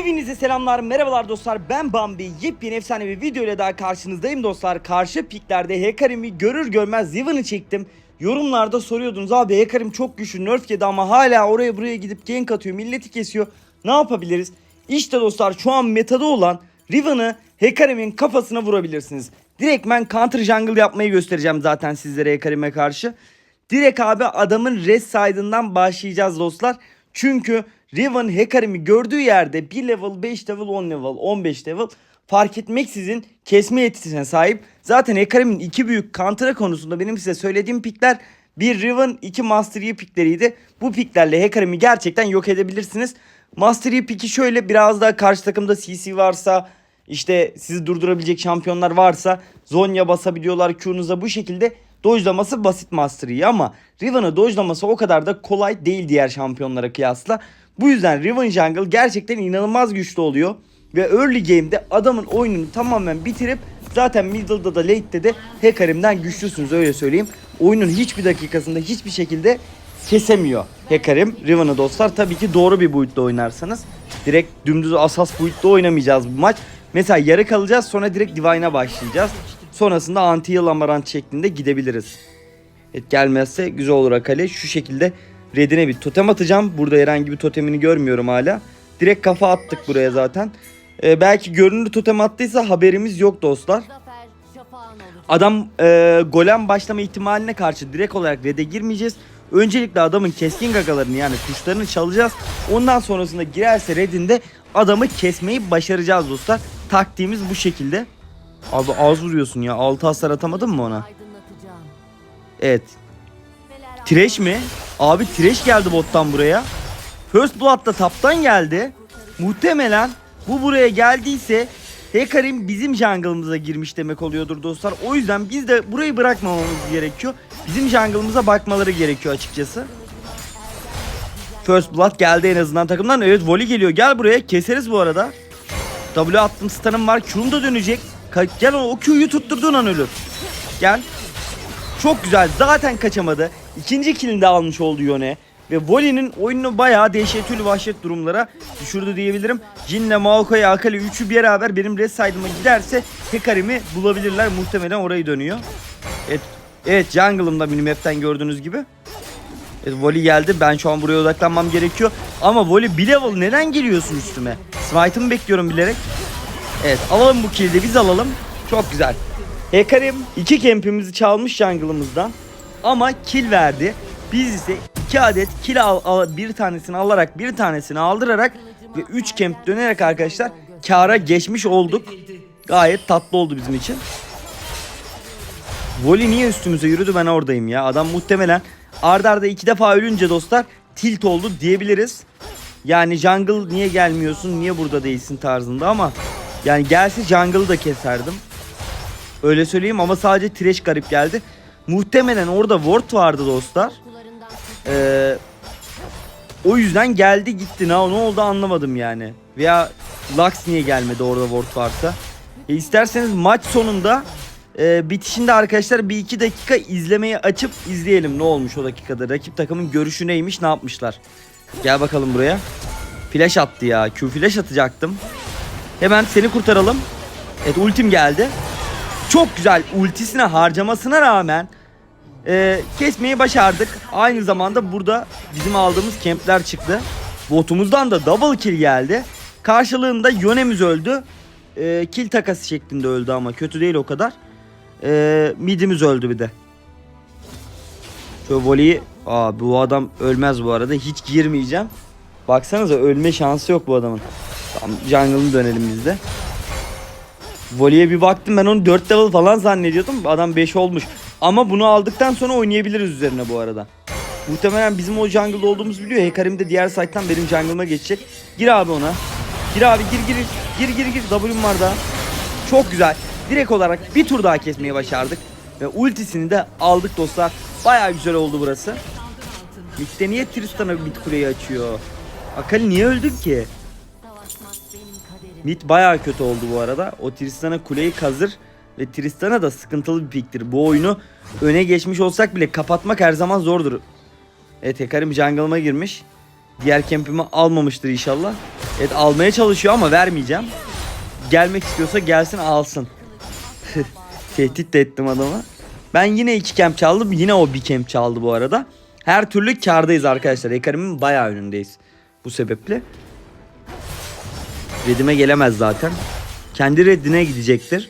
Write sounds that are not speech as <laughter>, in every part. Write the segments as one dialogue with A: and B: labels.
A: Hepinize selamlar, merhabalar dostlar. Ben Bambi. Yepyeni efsane bir video ile daha karşınızdayım dostlar. Karşı piklerde Hekarim'i görür görmez Zivan'ı çektim. Yorumlarda soruyordunuz abi Hekarim çok güçlü nerf yedi ama hala oraya buraya gidip gank atıyor, milleti kesiyor. Ne yapabiliriz? İşte dostlar şu an metada olan Riven'ı Hekarim'in kafasına vurabilirsiniz. Direkt ben counter jungle yapmayı göstereceğim zaten sizlere Hekarim'e karşı. Direkt abi adamın res side'ından başlayacağız dostlar. Çünkü Riven Hekarim'i gördüğü yerde 1 level, 5 level, 10 level, 15 level fark etmeksizin kesme yetisine sahip. Zaten Hekarim'in iki büyük counter'a konusunda benim size söylediğim pikler bir Riven, iki Master Yi pikleriydi. Bu piklerle Hekarim'i gerçekten yok edebilirsiniz. Master Yi piki şöyle biraz daha karşı takımda CC varsa işte sizi durdurabilecek şampiyonlar varsa Zonya basabiliyorlar Q'nuza bu şekilde dojlaması basit Master Yi ama Riven'ı dojlaması o kadar da kolay değil diğer şampiyonlara kıyasla. Bu yüzden Riven Jungle gerçekten inanılmaz güçlü oluyor. Ve early game'de adamın oyununu tamamen bitirip zaten middle'da da late'de de Hekarim'den güçlüsünüz öyle söyleyeyim. Oyunun hiçbir dakikasında hiçbir şekilde kesemiyor Hekarim. Riven'ı dostlar tabii ki doğru bir boyutta oynarsanız. Direkt dümdüz asas boyutta oynamayacağız bu maç. Mesela yarı kalacağız sonra direkt Divine'a başlayacağız. Sonrasında anti heal amarant şeklinde gidebiliriz. Evet gelmezse güzel olur Akali. Şu şekilde Red'ine bir totem atacağım. Burada herhangi bir totemini görmüyorum hala. Direkt kafa attık buraya zaten. Ee, belki görünür totem attıysa haberimiz yok dostlar. Adam e, golem başlama ihtimaline karşı direkt olarak red'e girmeyeceğiz. Öncelikle adamın keskin gagalarını yani kuşlarını çalacağız. Ondan sonrasında girerse red'inde adamı kesmeyi başaracağız dostlar. Taktiğimiz bu şekilde. Abi az vuruyorsun ya. 6 hasar atamadın mı ona? Evet. Tireş mi? Abi Tireş geldi bottan buraya. First Blood da taptan geldi. Muhtemelen bu buraya geldiyse Hekarim bizim jungle'ımıza girmiş demek oluyordur dostlar. O yüzden biz de burayı bırakmamamız gerekiyor. Bizim jungle'ımıza bakmaları gerekiyor açıkçası. First Blood geldi en azından takımdan. Evet volley geliyor. Gel buraya. Keseriz bu arada. W attım stun'ım var. Q'um da dönecek. Ka- Gel o Q'yu tutturduğun an ölür. Gel. Çok güzel. Zaten kaçamadı. İkinci killini de almış oldu Yone. Ve Voli'nin oyununu bayağı dehşetli vahşet durumlara düşürdü diyebilirim. Jin'le Maokai, Akali üçü bir beraber benim red side'ıma giderse Hekarim'i bulabilirler. Muhtemelen orayı dönüyor. Evet, evet jungle'ım da minimap'ten gördüğünüz gibi. Evet, Voli geldi. Ben şu an buraya odaklanmam gerekiyor. Ama Voli bir level neden geliyorsun üstüme? Smite'ımı bekliyorum bilerek. Evet alalım bu kill'i de biz alalım. Çok güzel. Hekarim iki kempimizi çalmış jungle'ımızdan. Ama kill verdi. Biz ise iki adet kill al, al- bir tanesini alarak bir tanesini aldırarak ve 3 kemp dönerek arkadaşlar kara geçmiş olduk. Gayet tatlı oldu bizim için. Voli niye üstümüze yürüdü ben oradayım ya. Adam muhtemelen ardarda arda iki defa ölünce dostlar tilt oldu diyebiliriz. Yani jungle niye gelmiyorsun niye burada değilsin tarzında ama yani gelse jungle'ı da keserdim. Öyle söyleyeyim ama sadece Thresh garip geldi. Muhtemelen orada ward vardı dostlar. Ee, o yüzden geldi gitti. Ne, ne oldu anlamadım yani. Veya Lux niye gelmedi orada ward varsa. E, isterseniz maç sonunda e, bitişinde arkadaşlar bir iki dakika izlemeyi açıp izleyelim ne olmuş o dakikada. Rakip takımın görüşü neymiş ne yapmışlar. Gel bakalım buraya. Flash attı ya. Q flash atacaktım. Hemen seni kurtaralım. Evet ultim geldi. Çok güzel ultisine harcamasına rağmen e, kesmeyi başardık. Aynı zamanda burada bizim aldığımız kempler çıktı. Botumuzdan da double kill geldi. Karşılığında Yone'miz öldü. E, kill takası şeklinde öldü ama kötü değil o kadar. E, midimiz öldü bir de. Şöyle voleyi... Aa bu adam ölmez bu arada. Hiç girmeyeceğim. Baksanıza ölme şansı yok bu adamın. Tamam jungle'ı dönelim biz de. Voley'e bir baktım ben onu 4 level falan zannediyordum. Adam 5 olmuş. Ama bunu aldıktan sonra oynayabiliriz üzerine bu arada. Muhtemelen bizim o jungle'da olduğumuzu biliyor. Hekarim de diğer site'tan benim jungle'ıma geçecek. Gir abi ona. Gir abi gir gir. Gir gir gir. W'm var daha. Çok güzel. Direkt olarak bir tur daha kesmeyi başardık. Ve ultisini de aldık dostlar. Baya güzel oldu burası. Mid'de niye Tristan'a mid kuleyi açıyor? Akali niye öldün ki? Mid bayağı kötü oldu bu arada. O Tristan'a kuleyi kazır ve Tristan'a da sıkıntılı bir piktir. Bu oyunu öne geçmiş olsak bile kapatmak her zaman zordur. Evet Hekarim jungle'ıma girmiş. Diğer kempimi almamıştır inşallah. Evet almaya çalışıyor ama vermeyeceğim. Gelmek istiyorsa gelsin alsın. <laughs> Tehdit de ettim adamı. Ben yine iki kem çaldım. Yine o bir kem çaldı bu arada. Her türlü kardayız arkadaşlar. Ekarim'in bayağı önündeyiz. Bu sebeple. Redime gelemez zaten. Kendi reddine gidecektir.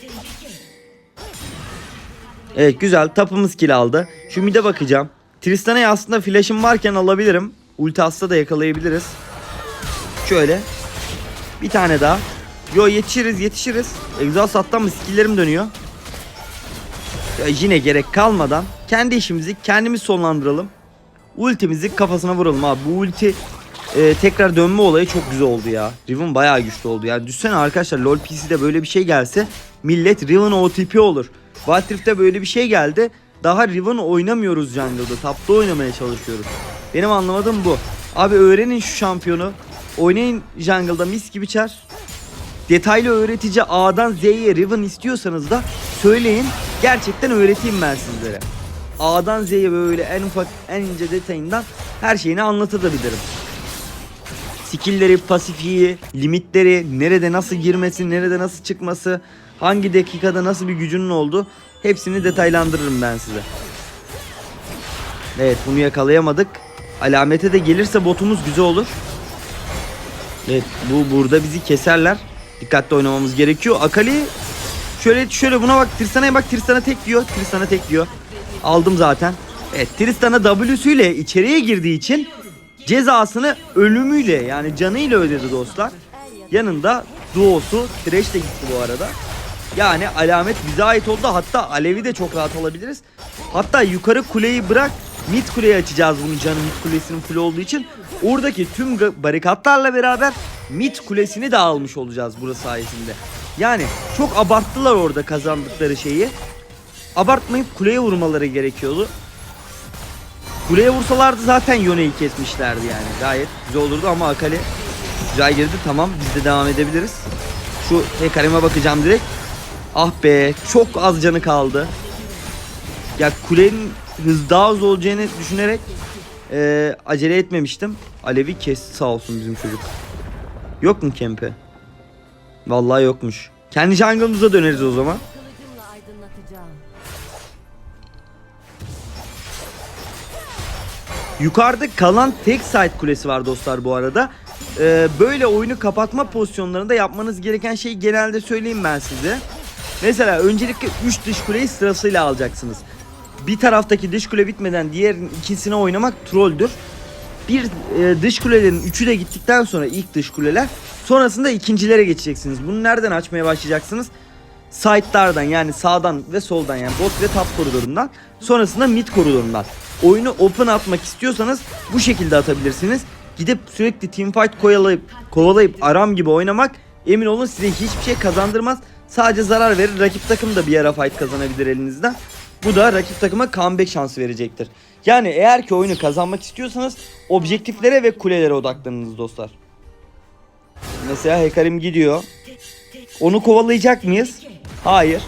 A: Evet güzel. Tapımız kill aldı. Şu mid'e bakacağım. Tristana'ya aslında flash'ım varken alabilirim. Ulti atsa da yakalayabiliriz. Şöyle. Bir tane daha. Yo yetişiriz yetişiriz. Exhaust attan mı skill'lerim dönüyor. Ya yine gerek kalmadan kendi işimizi kendimiz sonlandıralım. Ultimizi kafasına vuralım abi. Bu ulti e, tekrar dönme olayı çok güzel oldu ya. Riven bayağı güçlü oldu ya. Düşsene arkadaşlar LoL PC'de böyle bir şey gelse millet Riven OTP olur. Wild Rift'te böyle bir şey geldi. Daha Riven oynamıyoruz jungle'da. Tapta oynamaya çalışıyoruz. Benim anlamadığım bu. Abi öğrenin şu şampiyonu. Oynayın jungle'da mis gibi çar. Detaylı öğretici A'dan Z'ye Riven istiyorsanız da söyleyin. Gerçekten öğreteyim ben sizlere. A'dan Z'ye böyle en ufak en ince detayından her şeyini anlatabilirim. Skill'leri, pasifiyi, limitleri, nerede nasıl girmesi, nerede nasıl çıkması, hangi dakikada nasıl bir gücünün oldu hepsini detaylandırırım ben size. Evet bunu yakalayamadık. Alamete de gelirse botumuz güzel olur. Evet bu burada bizi keserler. Dikkatli oynamamız gerekiyor. Akali şöyle şöyle buna bak Tristana'ya bak Tristana tek diyor. Tristana tek diyor. Aldım zaten. Evet Tristana W'süyle içeriye girdiği için cezasını ölümüyle yani canıyla ödedi dostlar. Yanında duosu Thresh de gitti bu arada. Yani alamet bize ait oldu. Hatta Alevi de çok rahat alabiliriz. Hatta yukarı kuleyi bırak mid kuleyi açacağız bunun canı mid kulesinin full olduğu için. Oradaki tüm barikatlarla beraber mid kulesini de almış olacağız burası sayesinde. Yani çok abarttılar orada kazandıkları şeyi. Abartmayıp kuleye vurmaları gerekiyordu. Kuleye vursalardı zaten Yone'yi kesmişlerdi yani. Gayet güzel olurdu ama Akali güzel girdi. Tamam biz de devam edebiliriz. Şu Hecarim'e bakacağım direkt. Ah be çok az canı kaldı. Ya kulenin hız daha hızlı olacağını düşünerek eee, acele etmemiştim. Alevi kesti sağ olsun bizim çocuk. Yok mu kempe? Vallahi yokmuş. Kendi jungle'ımıza döneriz o zaman. Yukarıda kalan tek side kulesi var dostlar bu arada. Ee, böyle oyunu kapatma pozisyonlarında yapmanız gereken şeyi genelde söyleyeyim ben size. Mesela öncelikle 3 dış kuleyi sırasıyla alacaksınız. Bir taraftaki dış kule bitmeden diğer ikisine oynamak trolldür. Bir e, dış kulelerin üçü de gittikten sonra ilk dış kuleler sonrasında ikincilere geçeceksiniz. Bunu nereden açmaya başlayacaksınız? Side'lardan yani sağdan ve soldan yani bot ve top koridorundan sonrasında mid koridorundan. Oyunu open atmak istiyorsanız bu şekilde atabilirsiniz. Gidip sürekli teamfight kovalayıp, kovalayıp aram gibi oynamak emin olun size hiçbir şey kazandırmaz. Sadece zarar verir. Rakip takım da bir ara fight kazanabilir elinizden. Bu da rakip takıma comeback şansı verecektir. Yani eğer ki oyunu kazanmak istiyorsanız objektiflere ve kulelere odaklanınız dostlar. Mesela Hekarim gidiyor. Onu kovalayacak mıyız? Hayır.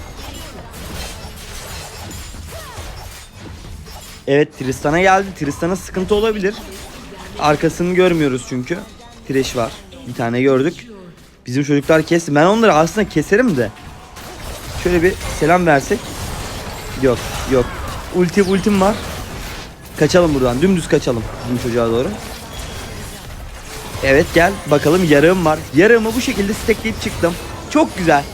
A: Evet Tristan'a geldi. Tristan'a sıkıntı olabilir. Arkasını görmüyoruz çünkü. Thresh var. Bir tane gördük. Bizim çocuklar kesti. Ben onları aslında keserim de. Şöyle bir selam versek. Yok yok. Ulti ultim var. Kaçalım buradan. Dümdüz kaçalım bizim çocuğa doğru. Evet gel bakalım yarığım var. Yarığımı bu şekilde stackleyip çıktım. Çok güzel.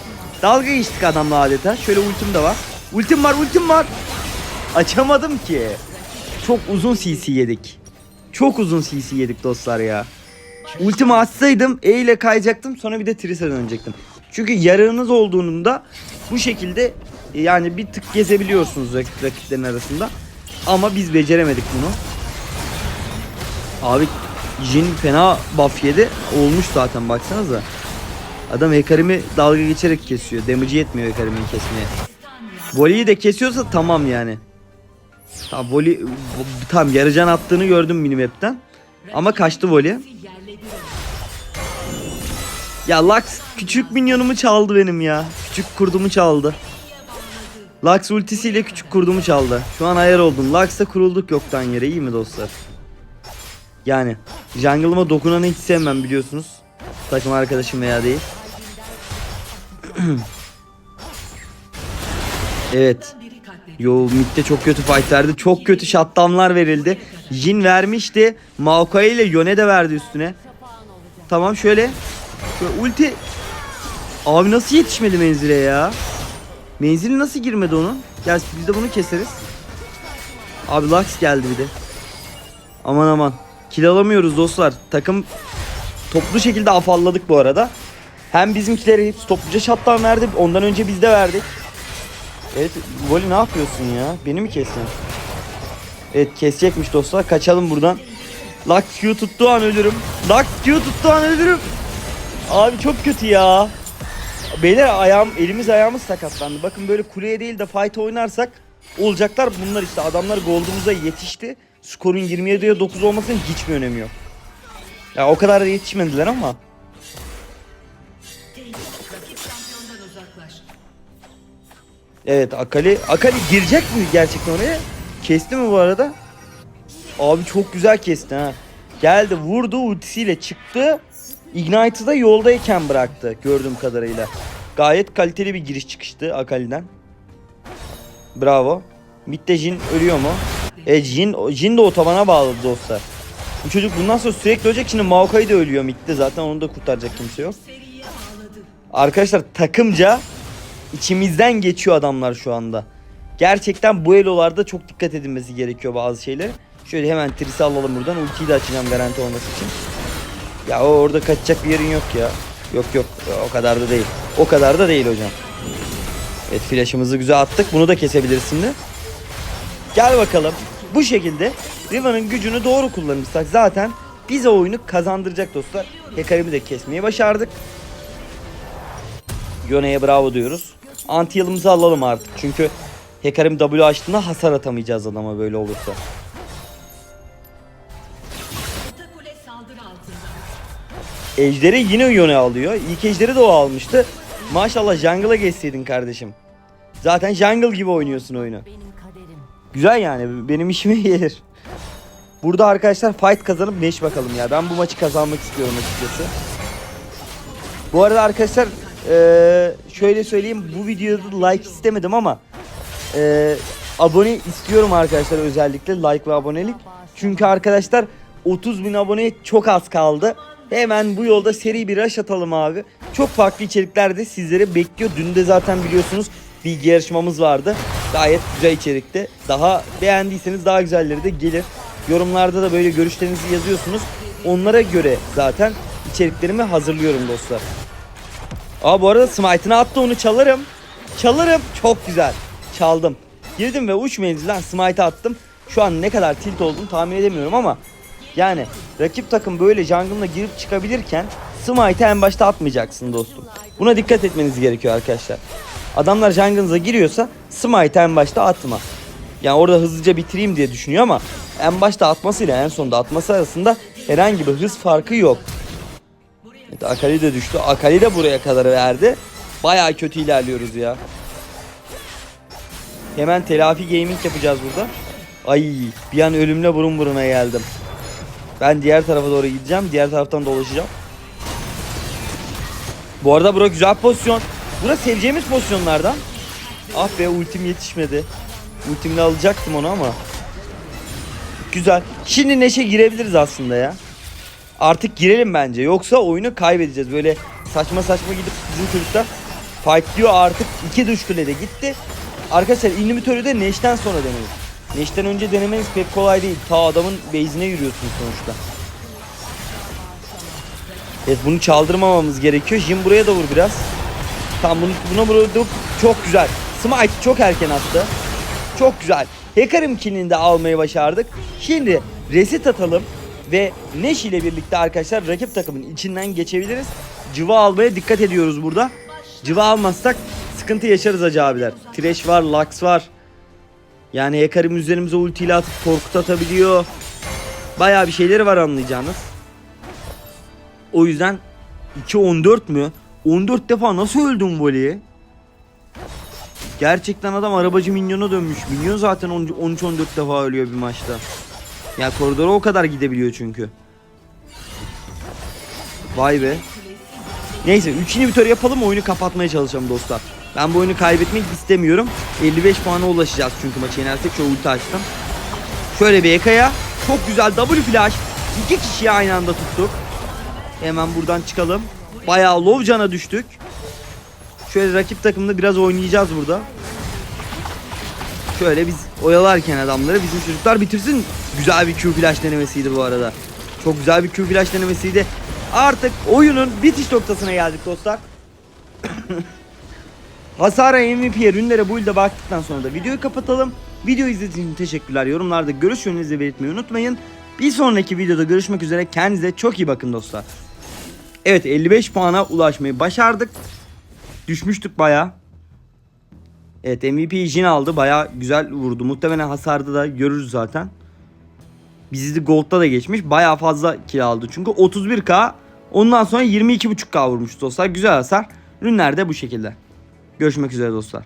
A: Dalga geçtik adamla adeta. Şöyle ultim de var. Ultim var ultim var. Açamadım ki. Çok uzun CC yedik. Çok uzun CC yedik dostlar ya. Ultimi açsaydım E ile kayacaktım sonra bir de Tricer'a dönecektim. Çünkü yarığınız olduğunda bu şekilde e, yani bir tık gezebiliyorsunuz rakip, rakiplerin arasında. Ama biz beceremedik bunu. Abi Jin fena buff yedi. Olmuş zaten baksanıza. Adam Hekarim'i dalga geçerek kesiyor. Damage'i yetmiyor Hekarim'in kesmeye. Volley'i de kesiyorsa tamam yani. Tamam volley tam yarı can attığını gördüm minimap'ten. Ama kaçtı volley. Ya Lux küçük minyonumu çaldı benim ya. Küçük kurdumu çaldı. Lux ultisiyle küçük kurdumu çaldı. Şu an ayar oldum. Lux'ta kurulduk yoktan yere iyi mi dostlar? Yani jungle'ıma dokunanı hiç sevmem biliyorsunuz. Takım arkadaşım veya değil. <clears throat> evet. Yo midde çok kötü fight verdi. Çok kötü shutdownlar verildi. Jin vermişti. Maokai ile Yone de verdi üstüne. Tamam şöyle. Şöyle ulti. Abi nasıl yetişmedi menzile ya? Menzili nasıl girmedi onun? Gel biz de bunu keseriz. Abi Lux geldi bir de. Aman aman. Kill alamıyoruz dostlar. Takım toplu şekilde afalladık bu arada. Hem bizimkileri hepsi topluca shutdown verdi. Ondan önce biz de verdik. Evet Voli ne yapıyorsun ya? Beni mi kestin? Evet kesecekmiş dostlar. Kaçalım buradan. Lux Q tuttuğu an ölürüm. Lux Q tuttuğu an ölürüm. Abi çok kötü ya. Beyler ayağım, elimiz ayağımız sakatlandı. Bakın böyle kuleye değil de fight oynarsak olacaklar bunlar işte. Adamlar gold'umuza yetişti. Skorun 27'ye 9 olmasının hiçbir önemi yok. Ya o kadar da yetişmediler ama. Evet Akali. Akali girecek mi gerçekten oraya? Kesti mi bu arada? Abi çok güzel kesti ha. Geldi vurdu ultisiyle çıktı. Ignite'ı da yoldayken bıraktı gördüğüm kadarıyla. Gayet kaliteli bir giriş çıkıştı Akali'den. Bravo. Mid'de Jin ölüyor mu? E Jin, Jin de otobana bağladı dostlar. Bu çocuk bundan sonra sürekli ölecek. Şimdi Maokai de ölüyor mid'de zaten onu da kurtaracak kimse yok. Arkadaşlar takımca içimizden geçiyor adamlar şu anda. Gerçekten bu elolarda çok dikkat edilmesi gerekiyor bazı şeyler. Şöyle hemen trisi alalım buradan. Ultiyi de açacağım garanti olması için. Ya orada kaçacak bir yerin yok ya. Yok yok o kadar da değil. O kadar da değil hocam. Evet flash'ımızı güzel attık. Bunu da kesebilirsin şimdi. Gel bakalım. Bu şekilde Riva'nın gücünü doğru kullanırsak zaten bize oyunu kazandıracak dostlar. Hecarim'i de kesmeyi başardık. Yone'ye bravo diyoruz. Anti yılımızı alalım artık. Çünkü Hecarim W açtığında hasar atamayacağız adama böyle olursa. Ejderi yine Yone alıyor. İlk ejderi de o almıştı. Maşallah jungle'a geçseydin kardeşim. Zaten jungle gibi oynuyorsun oyunu. Güzel yani benim işime <laughs> gelir. Burada arkadaşlar fight kazanıp neş bakalım ya. Ben bu maçı kazanmak istiyorum açıkçası. Bu arada arkadaşlar eee, şöyle söyleyeyim bu videoda like istemedim ama eee, abone istiyorum arkadaşlar özellikle like ve abonelik. Çünkü arkadaşlar 30 bin aboneye çok az kaldı. Hemen bu yolda seri bir rush atalım abi. Çok farklı içerikler de sizlere bekliyor. Dün de zaten biliyorsunuz bilgi yarışmamız vardı. Gayet güzel içerikte. Daha beğendiyseniz daha güzelleri de gelir. Yorumlarda da böyle görüşlerinizi yazıyorsunuz. Onlara göre zaten içeriklerimi hazırlıyorum dostlar. Aa bu arada smite'ını attı onu çalarım. Çalarım. Çok güzel. Çaldım. Girdim ve uç menzilden smite attım. Şu an ne kadar tilt olduğunu tahmin edemiyorum ama yani rakip takım böyle jungle'ına girip çıkabilirken smite'ı en başta atmayacaksın dostum. Buna dikkat etmeniz gerekiyor arkadaşlar. Adamlar jungle'ınıza giriyorsa smite'ı en başta atma. Yani orada hızlıca bitireyim diye düşünüyor ama en başta atmasıyla en sonunda atması arasında herhangi bir hız farkı yok. Evet, Akali de düştü. Akali de buraya kadar verdi. Bayağı kötü ilerliyoruz ya. Hemen telafi gaming yapacağız burada. Ay bir an ölümle burun buruna geldim. Ben diğer tarafa doğru gideceğim. Diğer taraftan dolaşacağım. Bu arada bura güzel pozisyon. Bura seveceğimiz pozisyonlardan. Ah be ultim yetişmedi. Ultimle alacaktım onu ama. Güzel. Şimdi Neşe girebiliriz aslında ya. Artık girelim bence. Yoksa oyunu kaybedeceğiz. Böyle saçma saçma gidip bizim çocuklar fight diyor artık iki düş kulede gitti. Arkadaşlar inhibitörü de Neş'ten sonra deneyin. Neş'ten önce denemeniz pek kolay değil. Ta adamın base'ine yürüyorsunuz sonuçta. Evet bunu çaldırmamamız gerekiyor. Jim buraya da vur biraz. Tamam bunu, buna vurduk. Çok güzel. Smite çok erken attı. Çok güzel. Hekarim killini de almayı başardık. Şimdi reset atalım ve Neş ile birlikte arkadaşlar rakip takımın içinden geçebiliriz. Cıva almaya dikkat ediyoruz burada. Cıva almazsak sıkıntı yaşarız hacı abiler. Thresh var, Lux var. Yani Hekarim üzerimize ultiyle atıp korkut atabiliyor. Bayağı bir şeyleri var anlayacağınız. O yüzden 2-14 mü? 14 defa nasıl öldüm voleye? Gerçekten adam arabacı minyona dönmüş. Minyon zaten 13-14 defa ölüyor bir maçta. Ya koridora o kadar gidebiliyor çünkü. Vay be. Neyse 3 inhibitör yapalım oyunu kapatmaya çalışalım dostlar. Ben bu oyunu kaybetmek istemiyorum. 55 puana ulaşacağız çünkü maçı yenersek şu ulti açtım. Şöyle bir Eka'ya çok güzel W flash. İki kişiyi aynı anda tuttuk. Hemen buradan çıkalım. Bayağı low cana düştük. Şöyle rakip takımda biraz oynayacağız burada. Şöyle biz oyalarken adamları bizim çocuklar bitirsin. Güzel bir Q flash denemesiydi bu arada. Çok güzel bir Q flash denemesiydi. Artık oyunun bitiş noktasına geldik dostlar. Hasara MVP'ye rünlere bu ilde baktıktan sonra da videoyu kapatalım. Video izlediğiniz için teşekkürler. Yorumlarda görüş yönünüzü belirtmeyi unutmayın. Bir sonraki videoda görüşmek üzere. Kendinize çok iyi bakın dostlar. Evet 55 puana ulaşmayı başardık. Düşmüştük baya. Evet MVP Jin aldı. Baya güzel vurdu. Muhtemelen hasarda da görürüz zaten. Bizi de Gold'da da geçmiş. Baya fazla kill aldı. Çünkü 31k ondan sonra 22.5k vurmuş dostlar. Güzel hasar. Ürünler de bu şekilde. Görüşmek üzere dostlar.